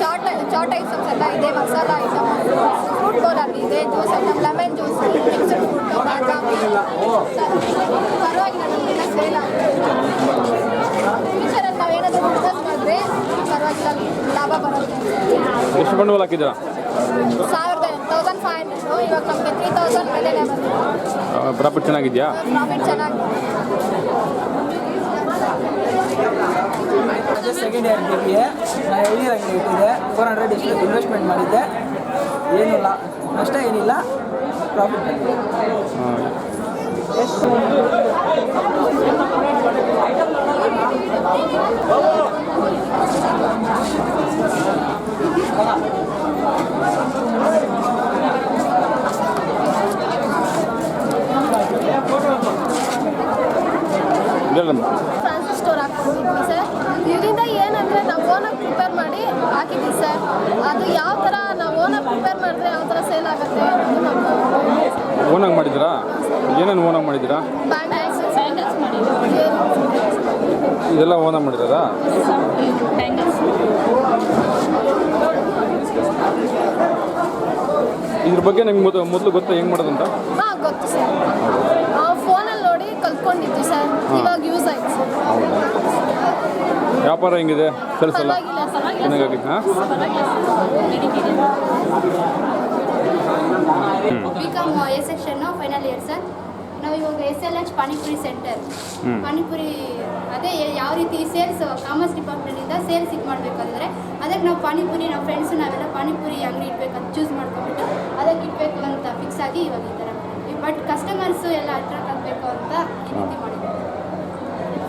Chat chat items ಎಲ್ಲ ಇದೆ masala item fruit ಬೋಲಲ್ಲಿ ಇದೆ juice item lemon juice mixed fruit ಬಾದಾಮಿ. ಪರವಾಗಿಲ್ಲ ನಮಗೆಲ್ಲ ಸೇಲ್ ಆಗುತ್ತೆ ಫ್ಯೂಚರಲ್ಲಿ ನಾವೇನಾದರೂ ಬಿಸ್ನೆಸ್ ಮಾಡಿದ್ರೆ ಪರವಾಗಿಲ್ಲ ಲಾಭ ಬರುತ್ತೆ. ಎಷ್ಟು ಬಂಡವಾಳ ಸಾವಿರದ ತೌಸಂಡ್ ಫೈವ್ ಇವಾಗ ನಮಗೆ ತ್ರೀ ತೌಸಂಡ್ ಪ್ರಾಫಿಟ್ ಚೆನ್ನಾಗಿದೆಯಾ? ಪ್ರಾಫಿಟ್ ಚೆನ್ನಾಗಿದೆ. ಸೆಕೆಂಡ್ ಇಯರ್ ಡಿಗ್ರಿಗೆ ನಾನು ಎಳ್ನೀರು ಅಂಗಡಿ ಇಟ್ಟಿದ್ದೆ ಫೋರ್ ಹಂಡ್ರೆಡ್ ಇಷ್ಟು ಇನ್ವೆಸ್ಟ್ಮೆಂಟ್ ಮಾಡಿದ್ದೆ. ಏನಿಲ್ಲ. ನಷ್ಟ ಏನಿಲ್ಲ. ಪ್ರಾಫಿಟ್ ಹೇಳಮ್ಮ ಫ್ಯಾನ್ಸಿ ಸ್ಟೋರ್ ಹಾಕ್ಕೊಂಡಿದ್ವಿ ಸರ್ ಇದರಿಂದ ಏನಂದರೆ ನಾವು ಓನಾಗಿ ಪ್ರಿಪೇರ್ ಮಾಡಿ ಹಾಕಿದ್ವಿ ಸರ್ ಅದು ಯಾವ ಥರ ನಾವು ಓನಾಗಿ ಪ್ರಿಪೇರ್ ಮಾಡಿದ್ರೆ ಯಾವ ಥರ ಸೇಲ್ ಆಗುತ್ತೆ ಅನ್ನೋದು ನಮ್ಮ ಓನಾಗಿ ಮಾಡಿದ್ದೀರಾ ಏನೇನು ಓನಾಗಿ ಮಾಡಿದ್ದೀರಾ ಬ್ಯಾಂಗಲ್ಸ್ ಇದೆಲ್ಲ ಓನ ಮಾಡಿದಾರಾ ಇದ್ರ ಬಗ್ಗೆ ನಿಮ್ಗೆ ಮೊದಲು ಮೊದಲು ಗೊತ್ತಾ? ಹೆಂಗೆ ಮಾಡೋದಂತ ಹಾಂ ಗೊತ್ತು ಸರ್. ಫೋನ್ ಫೋನಲ್ಲಿ ನೋಡಿ ಕಲ್ತ್ಕೊಂಡಿದ್ವಿ ಸರ್. ಇವಾಗ ಯೂಸ್ ಆಯ್ತು ಸರ್. ವ್ಯಾಪಾರ ಹೆಂಗಿದೆ? ಸರಿಸಲ್ಲ ಚೆನ್ನಾಗಿ ಹಾಂ? B com A section final year sir ನಾವು ಇವಾಗ S L H panipuri centre. Panipuri ಅದೇ ಯಾವ ರೀತಿ ಸೇಲ್ಸ್ ಕಾಮರ್ಸ್ ಡಿಪಾರ್ಟ್ಮೆಂಟಿಂದ ಸೇಲ್ಸ್ ಇದು ಮಾಡಬೇಕಂದ್ರೆ ಅದಕ್ಕೆ ನಾವು ಪಾನಿಪುರಿ ನಮ್ಮ ಫ್ರೆಂಡ್ಸ್ ನಾವೆಲ್ಲ ಪಾನಿಪುರಿ ಅಂಗಡಿ ಇಡ್ಬೇಕಂತ ಚೂಸ್ ಮಾಡ್ಕೊಂಡ್ಬಿಟ್ಟು ಅದಕ್ಕೆ ಇಡಬೇಕು ಅಂತ ಫಿಕ್ಸ್ ಆಗಿ ಇವಾಗ ಈ ಥರ ಬಟ್ ಕಸ್ಟಮರ್ಸು ಎಲ್ಲ ಅಟ್ರಾಕ್ಟ್ ಆಗಬೇಕು ಅಂತ ಈ ರೀತಿ ಮಾಡಿದ್ದೀವಿ.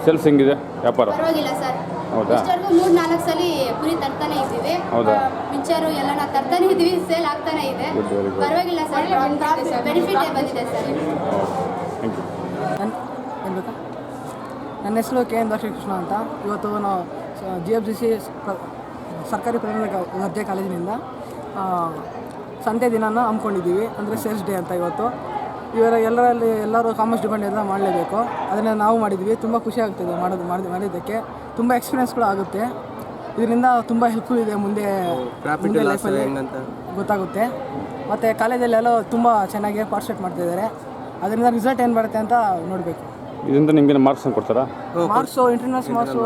ಸೇಲ್ಸ್ ಹೆಂಗಿದೆ ವ್ಯಾಪಾರ? ಪರವಾಗಿಲ್ಲ ಸರ್. ಹೌದಾ? ಇಷ್ಟವರೆಗೂ ಮೂರು ನಾಲ್ಕು ಸಲ ಪುರಿ ತರ್ತಾನೆ ಇದ್ದೀವಿ. ಹೌದಾ? ಮಿಕ್ಚರು ಎಲ್ಲ ನಾವು ತರ್ತಾನೆ ಇದ್ದೀವಿ. ಸೇಲ್ ಆಗ್ತಾನೆ ಇದೆ. ಪರವಾಗಿಲ್ಲ ಸರ್. ಬೆನಿಫಿಟ್ ಬಂದಿದೆ ಸರ್. ನನ್ನ ಏನು ಬೇಕಾ? ನನ್ನ ಹೆಸರು ಕೆ ಎನ್ ಕೃಷ್ಣ ಅಂತ. ಇವತ್ತು ನಾವು ಜಿ ಎಫ್ ಜಿ ಸಿ ಸರ್ಕಾರಿ ಪ್ರಾಥಮಿಕ ದರ್ಜೆ ಕಾಲೇಜಿನಿಂದ ಸಂತೆ ದಿನಾನ ಹಮ್ಮಿಕೊಂಡಿದ್ದೀವಿ. ಅಂದರೆ ಸೇಲ್ಸ್ ಡೇ ಅಂತ ಇವತ್ತು. ಇವರ ಎಲ್ಲರಲ್ಲಿ ಎಲ್ಲರೂ ಕಾಮರ್ಸ್ ಡಿಪಾರ್ಟ್ಮೆಂಟ್ ಮಾಡಲೇಬೇಕು. ಅದನ್ನು ನಾವು ಮಾಡಿದ್ವಿ ತುಂಬ ಖುಷಿ ಆಗ್ತಿದೆ ಮಾಡೋದು ಮಾಡಿ ಮಾಡಿದ್ದಕ್ಕೆ. ತುಂಬ ಎಕ್ಸ್ಪೀರಿಯನ್ಸ್ಗಳು ಆಗುತ್ತೆ. ಇದರಿಂದ ತುಂಬ ಹೆಲ್ಪ್ಫುಲ್ ಇದೆ ಮುಂದೆ ಮುಂದೆ ಲೈಫಲ್ಲಿ ಗೊತ್ತಾಗುತ್ತೆ. ಮತ್ತು ಕಾಲೇಜಲ್ಲೆಲ್ಲ ತುಂಬ ಚೆನ್ನಾಗಿ ಪಾರ್ಟಿಸಿಪೇಟ್ ಮಾಡ್ತಿದ್ದಾರೆ. ಅದರಿಂದ ರಿಸಲ್ಟ್ ಏನು ಬರುತ್ತೆ ಅಂತ ನೋಡಬೇಕು. ಇದರಿಂದ ನಿಮಗೆ ಮಾರ್ಕ್ಸ್ ಕೊಡ್ತಾರಾ? ಮಾರ್ಕ್ಸು ಇಂಟರ್ನಲ್ಸ್ ಮಾರ್ಕ್ಸು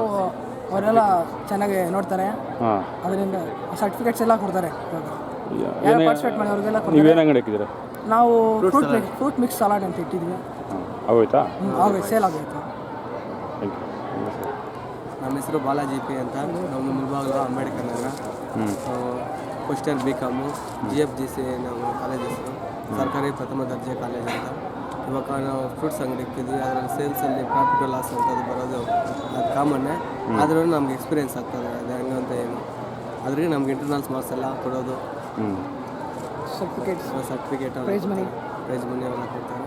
ಅವರೆಲ್ಲ ಚೆನ್ನಾಗಿ ನೋಡ್ತಾರೆ. ಹಾಂ. ಅದರಿಂದ ಸರ್ಟಿಫಿಕೇಟ್ಸ್ ಎಲ್ಲ ಕೊಡ್ತಾರೆ ಯಾರು ಪಾರ್ಟಿಸಿಪೇಟ್ ಮಾಡಿ ಅವ್ರಿಗೆಲ್ಲ ನೀವೇನು ಅಂಗಡಿ ಹಾಕಿದ್ದೀರಾ? ನಾವು fruit mix fruit mix salad ಅಂತ ಇಟ್ಟಿದ್ವಿ ಆಗೋಯ್ತಾ? ಆಗೋಯ್ತು ಸೇಲ್ ಆಗೋಯ್ತು. ಥ್ಯಾಂಕ್ ಯು ನಮ್ಮ ಹೆಸರು ಬಾಲಾಜಿ ಪಿ ಅಂತ. ನಮ್ಮ ಮುಲ್ಬಾಗ್ಲು ಅಂಬೇಡ್ಕರ್ ನಗರ. ಹ್ಞೂ first year B com G F G C ನಮ್ಮ ಕಾಲೇಜ್ ಹೆಸರು. ಸರ್ಕಾರಿ ಪ್ರಥಮ ದರ್ಜೆ ಕಾಲೇಜ್ ಅಂತ. ಇವಾಗ ನಾವು ಫ್ರೂಟ್ಸ್ ಅಂಗಡಿ ಇಕ್ಕಿದ್ವಿ ಅದರಲ್ಲಿ ಸೇಲ್ಸಲ್ಲಿ ಪ್ರಾಫಿಟ್ ಲಾಸ್ ಅಂತ ಅದು ಬರೋದು ಅದು ಕಾಮನ್ನೇ ಆದ್ರೂ ನಮ್ಗೆ ಎಕ್ಸ್ಪೀರಿಯೆನ್ಸ್ ಆಗ್ತದೆ ಅದು ಹೆಂಗಂತ ಏನು. ಅದ್ರಿಗೆ ನಮ್ಗೆ ಇಂಟರ್ನಲ್ಸ್ ಮಾರ್ಕ್ಸ್ ಎಲ್ಲ ಕೊಡೋದು. Certificate certificate prize money prize money ಎಲ್ಲ ಕೊಡ್ತಾರೆ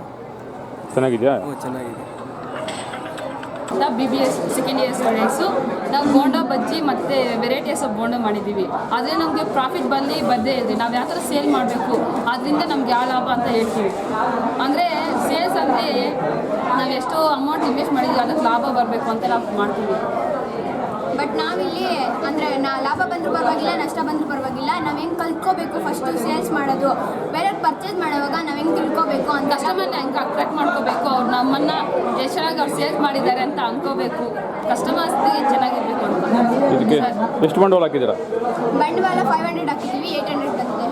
ಚೆನ್ನಾಗಿದೆಯಾ? ಹ್ಞೂ ಚೆನ್ನಾಗಿದೆ. ನಾವು B B S second year students ನಾವು ಬೋಂಡಾ ಬಜ್ಜಿ ಮತ್ತು ವೆರೈಟೀಸ್ ಆಫ್ ಬೋಂಡ ಮಾಡಿದ್ದೀವಿ. ಆದರೆ ನಮಗೆ ಪ್ರಾಫಿಟ್ ಬಂದು ಬದ್ದೇ ಇದೆ. ನಾವು ಯಾವ ಥರ ಸೇಲ್ ಮಾಡಬೇಕು, ಅದರಿಂದ ನಮ್ಗೆ ಯಾವ ಲಾಭ ಅಂತ ಹೇಳ್ತೀವಿ. ಅಂದರೆ ಸೇಲ್ಸ್ ಅಂದರೆ ನಾವು ಎಷ್ಟು ಅಮೌಂಟ್ ಇನ್ವೆಸ್ಟ್ ಮಾಡಿದ್ದೀವಿ ಅದಕ್ಕೆ ಲಾಭ ಬರಬೇಕು ಅಂತ ನಾವು ಮಾಡ್ತೀವಿ. ಬಟ್ ನಾವಿಲ್ಲಿ ಅಂದರೆ ನಾ ಲಾಭ ಬಂದರೂ ಪರವಾಗಿಲ್ಲ ನಷ್ಟ ಬಂದರೂ ಪರವಾಗಿಲ್ಲ. ನಾವು ಹೆಂಗೆ ಕಲ್ತ್ಕೋಬೇಕು ಫಸ್ಟು ಸೇಲ್ಸ್ ಮಾಡೋದು? ಬೇರೆ ಪರ್ಚೇಸ್ ಮಾಡುವಾಗ ನಾವು ಹೆಂಗೆ ತಿಳ್ಕೋಬೇಕು ಅಂತ ಕಸ್ಟಮರ್ನ ಹೆಂಗೆ ಅಟ್ರಾಕ್ಟ್ ಮಾಡ್ಕೋಬೇಕು? ಅವ್ರು ನಮ್ಮನ್ನು ಎಷ್ಟಾಗಿ ಅವ್ರು ಸೇಲ್ಸ್ ಮಾಡಿದ್ದಾರೆ ಅಂತ ಅನ್ಕೋಬೇಕು. ಕಸ್ಟಮರ್ಸ್ಗೆ ಚೆನ್ನಾಗಿರ್ಬೇಕು ಅಂತ ಇದಕ್ಕೆ ಎಷ್ಟು ಬಂಡವಾಳ ಹಾಕಿದ್ದೀರಾ? ಬಂಡವಾಳ ಫೈವ್ ಹಂಡ್ರೆಡ್ ಹಾಕಿದ್ದೀವಿ ಏಯ್ಟ್ ಹಂಡ್ರೆಡ್ ಬಂದಿದೆ.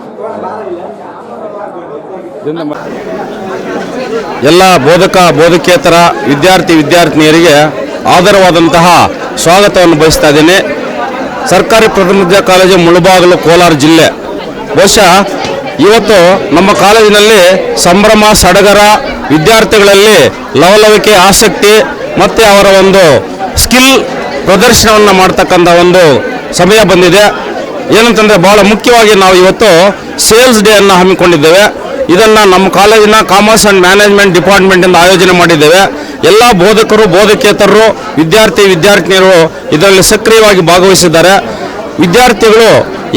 ಎಲ್ಲ ಬೋಧಕ ಬೋಧಕೇತರ ವಿದ್ಯಾರ್ಥಿ ವಿದ್ಯಾರ್ಥಿನಿಯರಿಗೆ ಆಧಾರವಾದಂತಹ ಸ್ವಾಗತವನ್ನು ಬಯಸ್ತಾ ಇದ್ದೇನೆ. ಸರ್ಕಾರಿ ದರ್ಜೆ ಕಾಲೇಜು ಮುಳುಬಾಗಿಲು ಕೋಲಾರ ಜಿಲ್ಲೆ. ಬಹುಶಃ ಇವತ್ತು ನಮ್ಮ ಕಾಲೇಜಿನಲ್ಲಿ ಸಂಭ್ರಮ, ಸಡಗರ, ವಿದ್ಯಾರ್ಥಿಗಳಲ್ಲಿ ಲವಲವಿಕೆ, ಆಸಕ್ತಿ ಮತ್ತು ಅವರ ಒಂದು ಸ್ಕಿಲ್ ಪ್ರದರ್ಶನವನ್ನು ಮಾಡ್ತಕ್ಕಂಥ ಒಂದು ಸಮಯ ಬಂದಿದೆ. ಏನಂತಂದರೆ ಭಾಳ ಮುಖ್ಯವಾಗಿ ನಾವು ಇವತ್ತು ಸೇಲ್ಸ್ ಡೇ ಅನ್ನು ಹಮ್ಮಿಕೊಂಡಿದ್ದೇವೆ. ಇದನ್ನು ನಮ್ಮ ಕಾಲೇಜಿನ ಕಾಮರ್ಸ್ ಆ್ಯಂಡ್ ಮ್ಯಾನೇಜ್ಮೆಂಟ್ ಡಿಪಾರ್ಟ್ಮೆಂಟಿಂದ ಆಯೋಜನೆ ಮಾಡಿದ್ದೇವೆ. ಎಲ್ಲ ಬೋಧಕರು, ಬೋಧಕೇತರರು, ವಿದ್ಯಾರ್ಥಿ, ವಿದ್ಯಾರ್ಥಿನಿಯರು ಇದರಲ್ಲಿ ಸಕ್ರಿಯವಾಗಿ ಭಾಗವಹಿಸಿದ್ದಾರೆ. ವಿದ್ಯಾರ್ಥಿಗಳು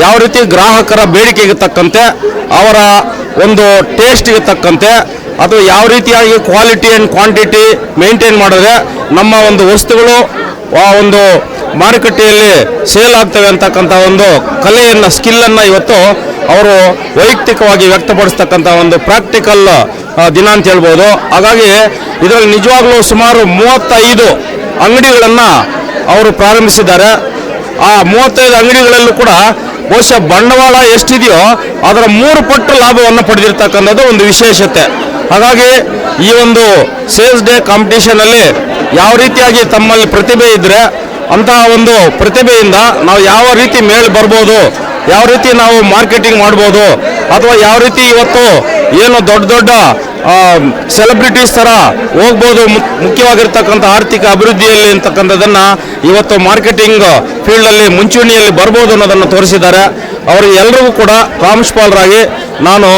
ಯಾವ ರೀತಿ ಗ್ರಾಹಕರ ಬೇಡಿಕೆಗೆ ತಕ್ಕಂತೆ, ಅವರ ಒಂದು ಟೇಸ್ಟ್ಗೆ ತಕ್ಕಂತೆ, ಅದು ಯಾವ ರೀತಿಯಾಗಿ ಕ್ವಾಲಿಟಿ ಆ್ಯಂಡ್ ಕ್ವಾಂಟಿಟಿ ಮೇಂಟೈನ್ ಮಾಡಿದ್ರೆ ನಮ್ಮ ಒಂದು ವಸ್ತುಗಳು, ಆ ಒಂದು ಮಾರುಕಟ್ಟೆಯಲ್ಲಿ ಸೇಲ್ ಆಗ್ತವೆ ಅಂತಕ್ಕಂಥ ಒಂದು ಕಲೆಯನ್ನು, ಸ್ಕಿಲ್ಲನ್ನು ಇವತ್ತು ಅವರು ವೈಯಕ್ತಿಕವಾಗಿ ವ್ಯಕ್ತಪಡಿಸ್ತಕ್ಕಂಥ ಒಂದು ಪ್ರಾಕ್ಟಿಕಲ್ ದಿನ ಅಂತ ಹೇಳ್ಬೋದು. ಹಾಗಾಗಿ ಇದರಲ್ಲಿ ನಿಜವಾಗ್ಲೂ ಸುಮಾರು ಮೂವತ್ತೈದು ಅಂಗಡಿಗಳನ್ನು ಅವರು ಪ್ರಾರಂಭಿಸಿದ್ದಾರೆ. ಆ ಮೂವತ್ತೈದು ಅಂಗಡಿಗಳಲ್ಲೂ ಕೂಡ ಬಹುಶಃ ಬಂಡವಾಳ ಎಷ್ಟಿದೆಯೋ ಅದರ ಮೂರು ಪಟ್ಟು ಲಾಭವನ್ನು ಪಡೆದಿರ್ತಕ್ಕಂಥದ್ದು ಒಂದು ವಿಶೇಷತೆ. ಹಾಗಾಗಿ ಈ ಒಂದು ಸೇಲ್ಸ್ ಡೇ ಕಾಂಪಿಟೇಷನಲ್ಲಿ ಯಾವ ರೀತಿಯಾಗಿ ತಮ್ಮಲ್ಲಿ ಪ್ರತಿಭೆ ಇದ್ದರೆ ಅಂತಹ ಒಂದು ಪ್ರತಿಭೆಯಿಂದ ನಾವು ಯಾವ ರೀತಿ ಮೇಲ್ ಬರ್ಬೋದು, ಯಾವ ರೀತಿ ನಾವು ಮಾರ್ಕೆಟಿಂಗ್ ಮಾಡ್ಬೋದು, ಅಥವಾ ಯಾವ ರೀತಿ ಇವತ್ತು ಏನು ದೊಡ್ಡ ದೊಡ್ಡ ಸೆಲೆಬ್ರಿಟೀಸ್ ಥರ ಹೋಗ್ಬೋದು ಮುಖ್ಯವಾಗಿರ್ತಕ್ಕಂಥ ಆರ್ಥಿಕ ಅಭಿವೃದ್ಧಿಯಲ್ಲಿ ಅಂತಕ್ಕಂಥದ್ದನ್ನು ಇವತ್ತು ಮಾರ್ಕೆಟಿಂಗ್ ಫೀಲ್ಡಲ್ಲಿ ಮುಂಚೂಣಿಯಲ್ಲಿ ಬರ್ಬೋದು ಅನ್ನೋದನ್ನು ತೋರಿಸಿದ್ದಾರೆ. ಅವರಿಗೆ ಎಲ್ಲರಿಗೂ ಕೂಡ ಪ್ರಾಂಶುಪಾಲರಾಗಿ ನಾನು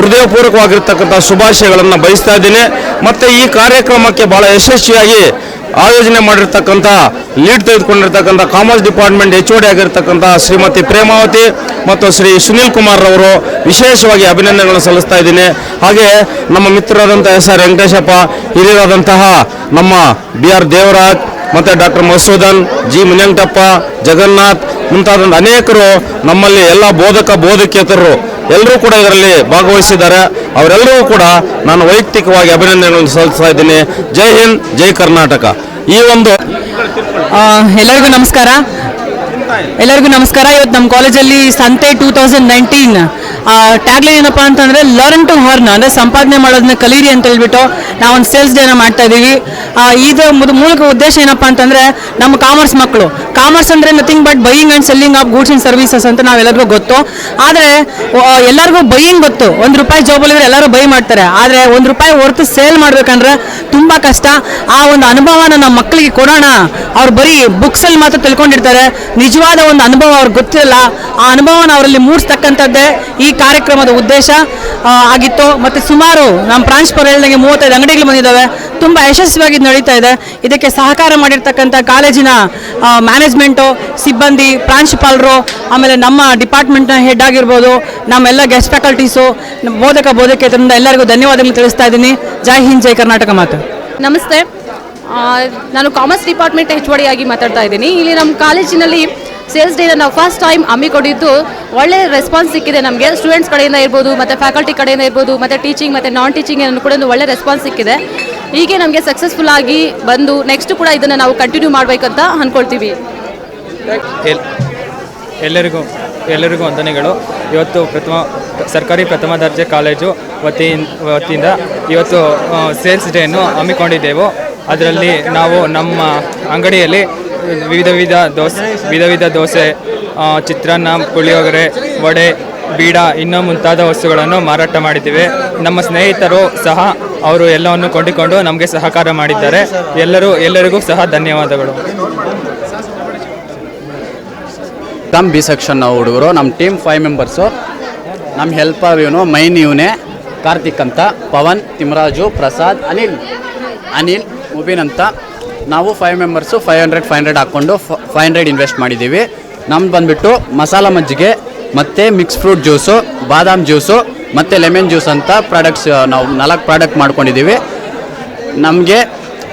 ಹೃದಯಪೂರ್ವಕವಾಗಿರ್ತಕ್ಕಂಥ ಶುಭಾಶಯಗಳನ್ನು ಬಯಸ್ತಾ ಇದ್ದೀನಿ. ಮತ್ತು ಈ ಕಾರ್ಯಕ್ರಮಕ್ಕೆ ಭಾಳ ಯಶಸ್ವಿಯಾಗಿ ಆಯೋಜನೆ ಮಾಡಿರ್ತಕ್ಕಂಥ, ಲೀಡ್ ತೆಗೆದುಕೊಂಡಿರ್ತಕ್ಕಂಥ ಕಾಮರ್ಸ್ ಡಿಪಾರ್ಟ್ಮೆಂಟ್ ಎಚ್ ಡಿ ಆಗಿರ್ತಕ್ಕಂಥ ಶ್ರೀಮತಿ ಪ್ರೇಮಾವತಿ ಮತ್ತು ಶ್ರೀ ಸುನೀಲ್ ಕುಮಾರ್ ರವರು ವಿಶೇಷವಾಗಿ ಅಭಿನಂದನೆಗಳನ್ನು ಸಲ್ಲಿಸ್ತಾ ಇದ್ದೀನಿ. ಹಾಗೆ ನಮ್ಮ ಮಿತ್ರರಾದಂಥ ಎಸ್ ಆರ್ ವೆಂಕಟೇಶಪ್ಪ, ಹಿರಿಯರಾದಂತಹ ನಮ್ಮ ಬಿ ಆರ್ ದೇವರಾಜ್ ಮತ್ತು ಡಾಕ್ಟರ್ ಮಸೂದನ್ ಜಿ ಮುನಿಯಂಟಪ್ಪ ಜಗನ್ನಾಥ್ ಮುಂತಾದ ಅನೇಕರು ನಮ್ಮಲ್ಲಿ ಎಲ್ಲ ಬೋಧಕ ಬೋಧಕೇತರರು ಎಲ್ಲರೂ ಕೂಡ ಇದರಲ್ಲಿ ಭಾಗವಹಿಸಿದ್ದಾರೆ. ಅವರೆಲ್ಲರಿಗೂ ಕೂಡ ನಾನು ವೈಯಕ್ತಿಕವಾಗಿ ಅಭಿನಂದನೆಗಳನ್ನು ಸಲ್ಲಿಸ್ತಾ ಇದ್ದೀನಿ. ಜೈ ಹಿಂದ್, ಜೈ ಕರ್ನಾಟಕ. ಈ ಒಂದು ಎಲ್ಲರಿಗೂ ನಮಸ್ಕಾರ. ಎಲ್ಲರಿಗೂ ನಮಸ್ಕಾರ. ಇವತ್ತು ನಮ್ಮ ಕಾಲೇಜಲ್ಲಿ ಸಂತೆ ಟೂ ತೌಸಂಡ್ ನೈನ್ಟೀನ್ ಟ್ಯಾಗ್ಲೈನ್ ಏನಪ್ಪ ಅಂತಂದ್ರೆ ಲರ್ನ್ ಟು ಹರ್ನ್ ಅಂದ್ರೆ ಸಂಪಾದನೆ ಮಾಡೋದನ್ನ ಕಲೀರಿ ಅಂತ ಹೇಳ್ಬಿಟ್ಟು ನಾವು ಒಂದು ಸೇಲ್ಸ್ ಡೇನ ಮಾಡ್ತಾ ಇದ್ದೀವಿ ಇದು ಮೂಲಕ ಉದ್ದೇಶ ಏನಪ್ಪ ಅಂತಂದ್ರೆ ನಮ್ಮ ಕಾಮರ್ಸ್ ಮಕ್ಕಳು. ಕಾಮರ್ಸ್ ಅಂದರೆ nothing but buying and selling of goods and services ಅಂತ ನಾವೆಲ್ಲರಿಗೂ ಗೊತ್ತು. ಆದರೆ ಎಲ್ಲರಿಗೂ ಬೈಯಿಂಗ್ ಗೊತ್ತು. ಒಂದು ರೂಪಾಯಿ ಜಾಬಲ್ಲಿದ್ರೆ ಎಲ್ಲರೂ ಬೈ ಮಾಡ್ತಾರೆ. ಆದರೆ, ಒಂದು ರೂಪಾಯಿ ಹೊರತು ಸೇಲ್ ಮಾಡ್ಬೇಕಂದ್ರೆ ತುಂಬ ಕಷ್ಟ. ಆ ಒಂದು ಅನುಭವನ ನಮ್ಮ ಮಕ್ಕಳಿಗೆ ಕೊಡೋಣ. ಅವ್ರು ಬರೀ ಬುಕ್ಸಲ್ಲಿ ಮಾತ್ರ ತಿಳ್ಕೊಂಡಿರ್ತಾರೆ. ನಿಜವಾದ ಒಂದು ಅನುಭವ ಅವ್ರಿಗೆ ಗೊತ್ತಿರಲ್ಲ. ಆ ಅನುಭವನ ಅವರಲ್ಲಿ ಮೂಡಿಸ್ತಕ್ಕಂಥದ್ದೇ ಈ ಕಾರ್ಯಕ್ರಮದ ಉದ್ದೇಶ ಆಗಿತ್ತು. ಮತ್ತು ಸುಮಾರು ನಮ್ಮ ಪ್ರಾಂಶುಪಾಲ ಹೇಳ್ದಂಗೆ ಮೂವತ್ತೈದು ಅಂಗಡಿಗಳು ಬಂದಿದ್ದಾವೆ. ತುಂಬ ಯಶಸ್ವಿಯಾಗಿ ನಡೀತಾ ಇದೆ. ಇದಕ್ಕೆ ಸಹಕಾರ ಮಾಡಿರ್ತಕ್ಕಂಥ ಕಾಲೇಜಿನ ಮ್ಯಾನೇಜ್ಮೆಂಟು ಸಿಬ್ಬಂದಿ, ಪ್ರಾಂಶುಪಾಲರು, ಆಮೇಲೆ ನಮ್ಮ ಡಿಪಾರ್ಟ್ಮೆಂಟ್ನ ಹೆಡ್ ಆಗಿರ್ಬೋದು, ನಮ್ಮೆಲ್ಲ ಗೆಸ್ಟ್ ಫ್ಯಾಕಲ್ಟೀಸು ಬೋಧಕ ಬೋಧಕೇತರಿಂದ ಎಲ್ಲರಿಗೂ ಧನ್ಯವಾದಗಳು ತಿಳಿಸ್ತಾ ಇದ್ದೀನಿ. ಜೈ ಹಿಂದ್, ಜೈ ಕರ್ನಾಟಕ ಮಾತು. ನಮಸ್ತೆ. ನಾನು ಕಾಮರ್ಸ್ ಡಿಪಾರ್ಟ್ಮೆಂಟ್ ಹೆಚ್ ಆಗಿ ಮಾತಾಡ್ತಾ ಇದ್ದೀನಿ. ಇಲ್ಲಿ ನಮ್ಮ ಕಾಲೇಜಿನಲ್ಲಿ ಸೇಲ್ಸ್ ಡೇನ ನಾವು ಫಸ್ಟ್ ಟೈಮ್ ಹಮ್ಮಿಕೊಂಡಿದ್ದು ಒಳ್ಳೆ ರೆಸ್ಪಾನ್ಸ್ ಸಿಕ್ಕಿದೆ. ನಮಗೆ ಸ್ಟೂಡೆಂಟ್ಸ್ ಕಡೆಯಿಂದ ಇರ್ಬೋದು, ಮತ್ತು ಫ್ಯಾಕಲ್ಟಿ ಕಡೆಯಿಂದ ಇರ್ಬೋದು, ಮತ್ತು ಟೀಚಿಂಗ್ ಮತ್ತು ನಾನ್ ಟೀಚಿಂಗ್ ಕೂಡ ಒಂದು ಒಳ್ಳೆ ರೆಸ್ಪಾನ್ಸ್ ಸಿಕ್ಕಿದೆ. ಹೀಗೆ ನಮಗೆ ಸಕ್ಸಸ್ಫುಲ್ ಆಗಿ ಬಂದು ನೆಕ್ಸ್ಟ್ ಕೂಡ ಇದನ್ನು ನಾವು ಕಂಟಿನ್ಯೂ ಮಾಡಬೇಕಂತ ಅಂದ್ಕೊಳ್ತೀವಿ ಎಲ್, ಎಲ್ಲರಿಗೂ ಎಲ್ಲರಿಗೂ ವಂದನೆಗಳು. ಇವತ್ತು ಪ್ರಥಮ, ಸರ್ಕಾರಿ ಪ್ರಥಮ ದರ್ಜೆ ಕಾಲೇಜು ವತಿಯಿಂದ ವತಿಯಿಂದ ಇವತ್ತು ಸೇಲ್ಸ್ ಡೇಯನ್ನು ಹಮ್ಮಿಕೊಂಡಿದ್ದೆವು. ಅದರಲ್ಲಿ ನಾವು ನಮ್ಮ ಅಂಗಡಿಯಲ್ಲಿ ವಿವಿಧ ವಿಧ ದೋಸೆ ವಿಧ ವಿಧ ದೋಸೆ ಚಿತ್ರಾನ್ನ, ಪುಳಿಯೋಗರೆ, ವಡೆ, ಬೀಡ, ಇನ್ನೂ ಮುಂತಾದ ವಸ್ತುಗಳನ್ನು ಮಾರಾಟ ಮಾಡಿದ್ದೇವೆ. ನಮ್ಮ ಸ್ನೇಹಿತರು ಸಹ ಅವರು ಎಲ್ಲವನ್ನು ಕೊಂಡಿಕೊಂಡು ನಮಗೆ ಸಹಕಾರ ಮಾಡಿದ್ದಾರೆ. ಎಲ್ಲರೂ, ಎಲ್ಲರಿಗೂ ಸಹ ಧನ್ಯವಾದಗಳು. ನಮ್ಮ ಬಿ ಸೆಕ್ಷನ್ ಹುಡುಗರು ನಮ್ಮ ಟೀಮ್ ಫೈವ್ ಮೆಂಬರ್ಸು ನಮ್ಮ ಹೆಲ್ಪರ್ ಇವನು ಮೈನ್ ಇವನೇ, ಕಾರ್ತಿಕ್ ಅಂತ, ಪವನ್, ತಿಮರಾಜು, ಪ್ರಸಾದ್, ಅನಿಲ್. ಅನಿಲ್, ಮುಬೀನ್ ಅಂತ. ನಾವು five members five hundred five hundred ಹಾಕ್ಕೊಂಡು ಫೈವ್ ಹಂಡ್ರೆಡ್ ಇನ್ವೆಸ್ಟ್ ಮಾಡಿದ್ದೀವಿ ನಮ್ದು ಬಂದುಬಿಟ್ಟು ಮಸಾಲ ಮಜ್ಜಿಗೆ, ಮತ್ತು ಮಿಕ್ಸ್ ಫ್ರೂಟ್ ಜ್ಯೂಸು ಬಾದಾಮ್ ಜ್ಯೂಸು ಮತ್ತು ಲೆಮನ್ ಜ್ಯೂಸ್ ಅಂತ ಪ್ರಾಡಕ್ಟ್ಸ್ ನಾವು ನಾಲ್ಕು ಪ್ರಾಡಕ್ಟ್ ಮಾಡ್ಕೊಂಡಿದ್ದೀವಿ ನಮಗೆ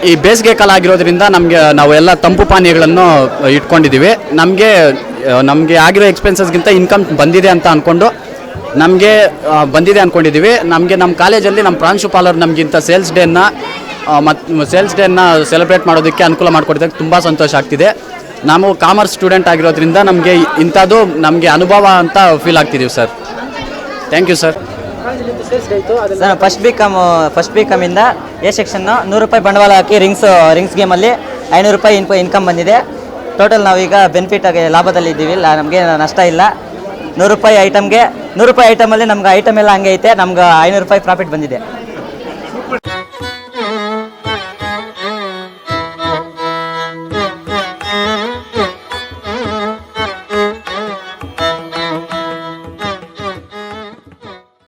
ಈ ಬೇಸಿಗೆ ಕಾಲ ಆಗಿರೋದ್ರಿಂದ ನಮಗೆ ನಾವು ಎಲ್ಲ ತಂಪು ಪಾನೀಯಗಳನ್ನು ಇಟ್ಕೊಂಡಿದ್ದೀವಿ ನಮಗೆ ನಮಗೆ ಆಗಿರೋ ಎಕ್ಸ್ಪೆನ್ಸಸ್ಗಿಂತ ಇನ್ಕಮ್ ಬಂದಿದೆ ಅಂತ ಅಂದ್ಕೊಂಡು ನಮಗೆ ಬಂದಿದೆ ಅಂದ್ಕೊಂಡಿದ್ದೀವಿ ನಮಗೆ ನಮ್ಮ ಕಾಲೇಜಲ್ಲಿ ನಮ್ಮ ಪ್ರಾಂಶುಪಾಲರು ನಮಗಿಂತ ಸೇಲ್ಸ್ ಡೇನ ಮತ್ತು ಸೇಲ್ಸ್ ಡೇನ ಸೆಲೆಬ್ರೇಟ್ ಮಾಡೋದಕ್ಕೆ ಅನುಕೂಲ ಮಾಡಿಕೊಡಿದಾಗ ತುಂಬ ಸಂತೋಷ ಆಗ್ತಿದೆ. ನಾವು ಕಾಮರ್ಸ್ ಸ್ಟೂಡೆಂಟ್ ಆಗಿರೋದ್ರಿಂದ ನಮಗೆ ಇಂಥದ್ದು ನಮಗೆ ಅನುಭವ ಅಂತ ಫೀಲ್ ಆಗ್ತಿದ್ದೀವಿ sir. Thank you sir sir first B com first B ಕಮ್ಮಿಂದ A section ನೂರು ರೂಪಾಯಿ ಬಂಡವಾಳ ಹಾಕಿ ರಿಂಗ್ಸ್ ರಿಂಗ್ಸ್ ಗೇಮಲ್ಲಿ ಐನೂರು ರೂಪಾಯಿ ಇನ್ಕ ಇನ್ಕಮ್ ಬಂದಿದೆ. ಟೋಟಲ್ ನಾವೀಗ ಬೆನಿಫಿಟ್ ಆಗಿ ಲಾಭದಲ್ಲಿ ಇದ್ದೀವಿ. ಇಲ್ಲ ನಮಗೆ ನಷ್ಟ ಇಲ್ಲ. ನೂರು ರೂಪಾಯಿ ಐಟಮ್ಗೆ ನೂರು ರೂಪಾಯಿ ಐಟಮಲ್ಲಿ ನಮ್ಗೆ ಐಟಮ್ ಎಲ್ಲ ಹಂಗೆ ಐತೆ. ನಮ್ಗೆ ಐನೂರು ರೂಪಾಯಿ ಪ್ರಾಫಿಟ್ ಬಂದಿದೆ.